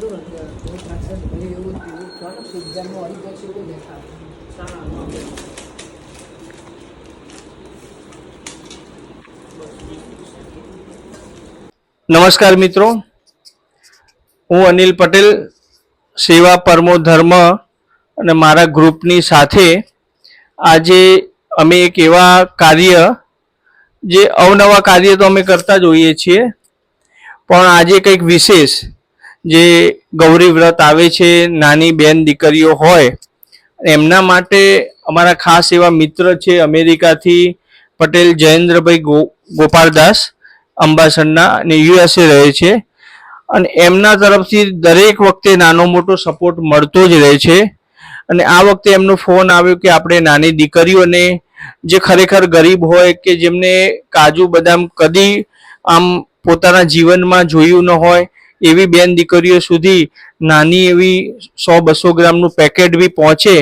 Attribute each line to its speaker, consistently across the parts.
Speaker 1: ને કે એવું એવું છે એક્ઝામમાં જશે એવું દેખાય
Speaker 2: નમસ્કાર મિત્રો. હું અનિલ પટેલ, સેવા પરમો ધર્મ અને મારા ગ્રુપની સાથે આજે અમે એક એવા કાર્ય, જે અવનવા કાર્ય તો અમે કરતા જ હોઈએ છીએ, પણ આજે કંઈક વિશેષ જે ગૌરી વ્રત આવે છે, નાની બેન દીકરીઓ હોય, એમના માટે અમારા ખાસ એવા મિત્ર છે અમેરિકાથી પટેલ જયેન્દ્રભાઈ ગોપાલદાસ અંબાસરના અને યુએસએ રહે છે. અને એમના તરફથી દરેક વખતે નાનો મોટો સપોર્ટ મળતો જ રહે છે. અને આ વખતે એમનો ફોન આવ્યો કે આપણે નાની દીકરીઓને જે ખરેખર ગરીબ હોય કે જેમને કાજુ બદામ કદી આમ પોતાના જીવનમાં જોયું ન હોય એવી બેન દીકરીઓ સુધી નાની એવી સો બસો ગ્રામનું પેકેટ બી પહોંચે,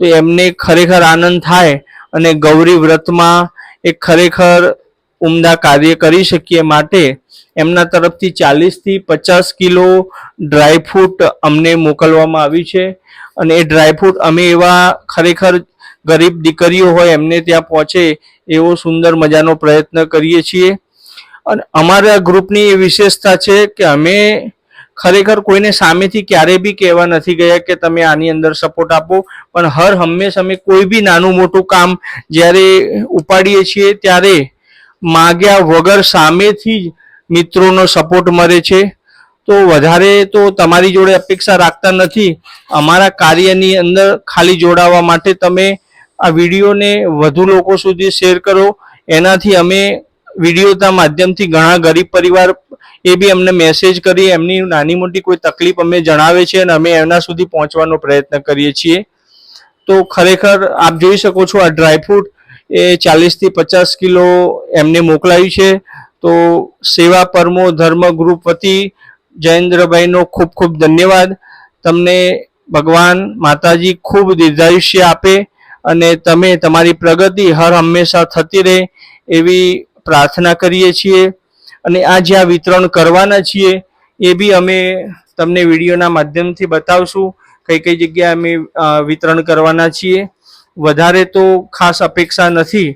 Speaker 2: તો એમને ખરેખર આનંદ થાય અને ગૌરી વ્રતમાં એ ખરેખર ઉમદા કાર્ય કરી શકીએ માટે. એમના તરફથી ચાલીસથી પચાસ કિલો ડ્રાયફ્રૂટ અમને મોકલવામાં આવ્યું છે. અને એ ડ્રાયફ્રૂટ અમે એવા ખરેખર ગરીબ દીકરીઓ હોય એમને ત્યાં પહોંચે એવો સુંદર મજાનો પ્રયત્ન કરીએ છીએ. અને અમારા ગ્રુપની એ વિશેષતા છે કે અમે ખરેખર કોઈને સામેથી ક્યારેય બી કહેવા નથી ગયા કે તમે આની અંદર સપોર્ટ આપો. પણ હર હંમેશ અમે કોઈ બી નાનું મોટું કામ જ્યારે ઉપાડીએ છીએ ત્યારે માગ્યા વગર સામેથી જ મિત્રોનો સપોર્ટ મળે છે. તો વધારે તો તમારી જોડે અપેક્ષા રાખતા નથી. અમારા કાર્યની અંદર ખાલી જોડાવા માટે તમે આ વિડીયોને વધુ લોકો સુધી શેર કરો. એનાથી અમે વિડીયોના માધ્યમથી ઘણા ગરીબ પરિવાર એ બી અમને મેસેજ કરી, એમની નાની મોટી કોઈ તકલીફ અમે જણાવે છે અને અમે એના સુધી પહોંચવાનો પ્રયત્ન કરીએ છીએ. તો ખરેખર આપ જોઈ શકો છો આ ડ્રાયફ્રૂટ એ ચાલીસથી પચાસ કિલો એમને મોકલાયું છે. તો સેવા પરમો ધર્મ ગ્રુપ વતી જયેન્દ્રભાઈનો ખૂબ ખૂબ ધન્યવાદ. તમને ભગવાન માતાજી ખૂબ દીર્ઘાયુષ્ય આપે અને તમે તમારી પ્રગતિ હર હંમેશા થતી રહે એવી પ્રાર્થના કરીએ છીએ અને આ જ્યાં વિતરણ કરવાના છીએ એ બી અમે તમને વિડીયોના માધ્યમથી બતાવશું. કઈ કઈ જગ્યાએ અમે વિતરણ કરવાના છીએ. વધારે તો ખાસ અપેક્ષા નથી,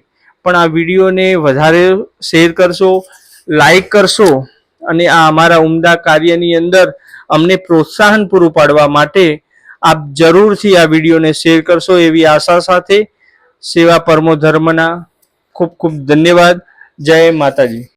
Speaker 2: પણ આ વિડીયોને વધારે શેર કરશો, લાઈક કરશો અને આ અમારા ઉમદા કાર્યની અંદર અમને પ્રોત્સાહન પૂરું પાડવા માટે આપ જરૂરથી આ વિડીયોને શેર કરશો એવી આશા સાથે સેવા પરમો ધર્મના ખૂબ ખૂબ ધન્યવાદ. જય માતાજી